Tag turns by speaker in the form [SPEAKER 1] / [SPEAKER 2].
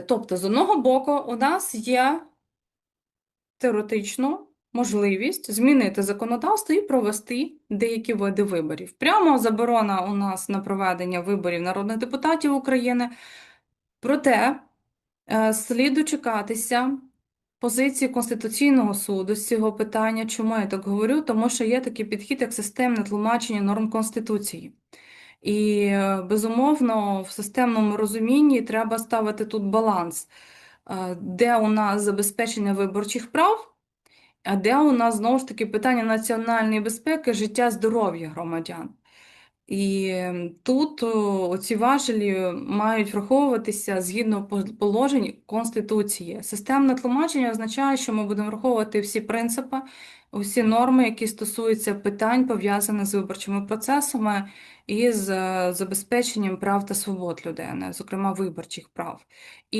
[SPEAKER 1] Тобто, з одного боку, у нас є теоретично можливість змінити законодавство і провести деякі види виборів. Прямо заборона у нас на проведення виборів народних депутатів України. Проте е, слід дочекатися позиції Конституційного суду з цього питання. Чому я так говорю? Тому що є такий підхід, як системне тлумачення норм Конституції. І, безумовно, в системному розумінні треба ставити тут баланс, е, де у нас забезпечення виборчих прав, а де у нас знову ж таки питання національної безпеки, життя, здоров'я громадян. І тут оці важелі мають враховуватися згідно положень Конституції. Системне тлумачення означає, що ми будемо враховувати всі принципи, усі норми, які стосуються питань, пов'язаних з виборчими процесами і з е, забезпеченням прав та свобод людини, зокрема виборчих прав. І